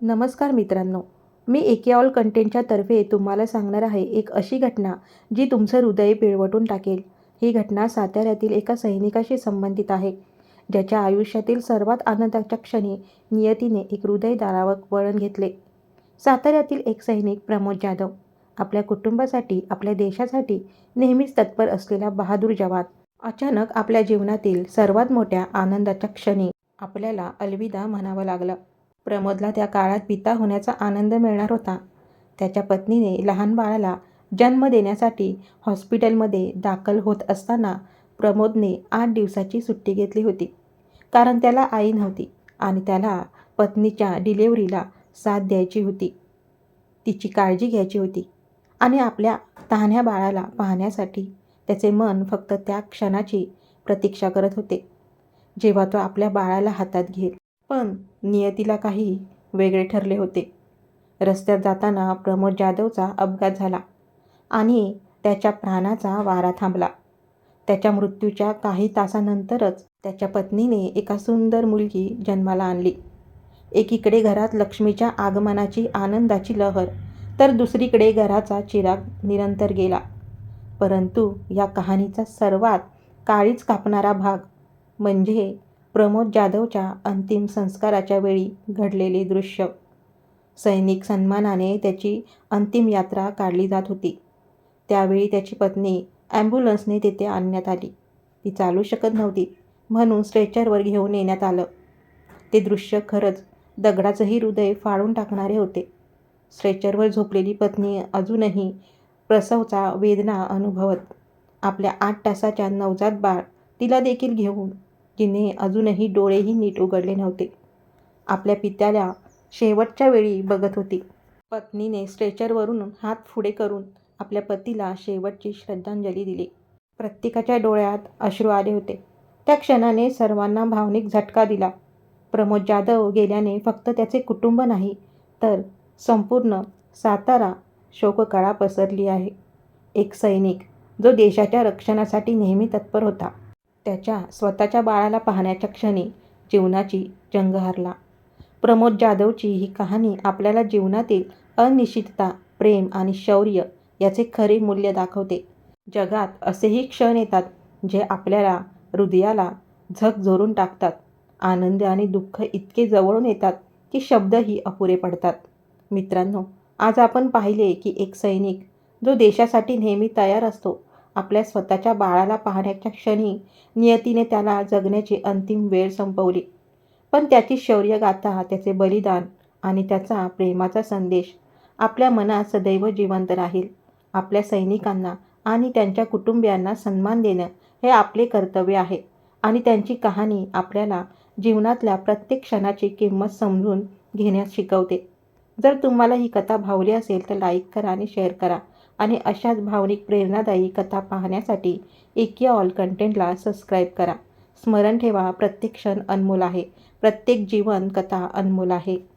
नमस्कार मित्रांनो मी एके ऑल कंटेंटच्या तर्फे तुम्हाला सांगणार आहे एक अशी घटना जी तुमचं हृदय पिळवटून टाकेल. ही घटना साताऱ्यातील एका सैनिकाशी संबंधित आहे ज्याच्या आयुष्यातील सर्वात आनंदाच्या क्षणी नियतीने एक हृदयदारावक वळण घेतले. साताऱ्यातील एक सैनिक प्रमोद जाधव आपल्या कुटुंबासाठी आपल्या देशासाठी नेहमीच तत्पर असलेला बहादूर जवान अचानक आपल्या जीवनातील सर्वात मोठ्या आनंदाच्या क्षणी आपल्याला अलविदा म्हणावं लागलं. प्रमोदला त्या काळात पिता होण्याचा आनंद मिळणार होता. त्याच्या पत्नीने लहान बाळाला जन्म देण्यासाठी हॉस्पिटलमध्ये दाखल होत असताना प्रमोदने आठ दिवसाची सुट्टी घेतली होती. कारण त्याला आई नव्हती आणि त्याला पत्नीच्या डिलेवरीला साथ द्यायची होती. तिची काळजी घ्यायची होती आणि आपल्या तहान्या बाळाला पाहण्यासाठी त्याचे मन फक्त त्या क्षणाची प्रतीक्षा करत होते. जेव्हा तो आपल्या बाळाला हातात घेईल पण नियतीला काही वेगळे ठरले होते. रस्त्यात जाताना प्रमोद जाधवचा अपघात झाला आणि त्याच्या प्राणाचा वारा थांबला. त्याच्या मृत्यूच्या काही तासानंतरच त्याच्या पत्नीने एका सुंदर मुलगी जन्माला आणली. एकीकडे घरात लक्ष्मीच्या आगमनाची आनंदाची लहर तर दुसरीकडे घराचा चिराग निरंतर गेला. परंतु या कहाणीचा सर्वात काळीच कापणारा भाग म्हणजे प्रमोद जाधवच्या अंतिम संस्काराच्या वेळी घडलेले दृश्य. सैनिक सन्मानाने त्याची अंतिम यात्रा काढली जात होती. त्यावेळी त्याची पत्नी ॲम्ब्युलन्सने तेथे आणण्यात आली. ती चालू शकत नव्हती म्हणून स्ट्रेचरवर घेऊन येण्यात आलं. ते दृश्य खरंच दगडाचंही हृदय फाडून टाकणारे होते. स्ट्रेचरवर झोपलेली पत्नी अजूनही प्रसवचा वेदना अनुभवत आपल्या आठ तासाच्या नवजात बाळ तिला देखील घेऊन तिने अजूनही डोळेही नीट उघडले नव्हते. आपल्या पित्याला शेवटच्या वेळी बघत होती. पत्नीने स्ट्रेचरवरून हात पुढे करून आपल्या पतीला शेवटची श्रद्धांजली दिली. प्रत्येकाच्या डोळ्यात अश्रू आले होते. त्या क्षणाने सर्वांना भावनिक झटका दिला. प्रमोद जाधव गेल्याने फक्त त्याचे कुटुंब नाही तर संपूर्ण सातारा शोककळा पसरली आहे. एक सैनिक जो देशाच्या रक्षणासाठी नेहमी तत्पर होता. त्याच्या स्वतःच्या बाळाला पाहण्याच्या क्षणी जीवनाची जंग हरला. प्रमोद जाधवची ही कहाणी आपल्याला जीवनातील अनिश्चितता प्रेम आणि शौर्य याचे खरे मूल्य दाखवते. जगात असेही क्षण येतात जे आपल्याला हृदयाला झक झोरून टाकतात. आनंद आणि दुःख इतके जवळून येतात की शब्दही अपुरे पडतात. मित्रांनो आज आपण पाहिले की एक सैनिक जो देशासाठी नेहमी तयार असतो आपल्या स्वतःच्या बाळाला पाहण्याच्या क्षणी नियतीने त्याला जगण्याची अंतिम वेळ संपवली. पण त्याची शौर्यगाथा त्याचे बलिदान आणि त्याचा प्रेमाचा संदेश आपल्या मनात सदैव जिवंत राहील. आपल्या सैनिकांना आणि त्यांच्या कुटुंबियांना सन्मान देणं हे आपले कर्तव्य आहे आणि त्यांची कहाणी आपल्याला जीवनातल्या प्रत्येक क्षणाची किंमत समजून घेण्यास शिकवते. जर तुम्हाला ही कथा भावली असेल तर लाईक करा आणि शेअर करा. आणि अशाच भावनिक प्रेरणादायी कथा पाहण्यासाठी इकिया ऑल कंटेंटला सबस्क्राईब करा. स्मरण ठेवा प्रत्येक क्षण अनमोल आहे. प्रत्येक जीवन कथा अनमोल आहे.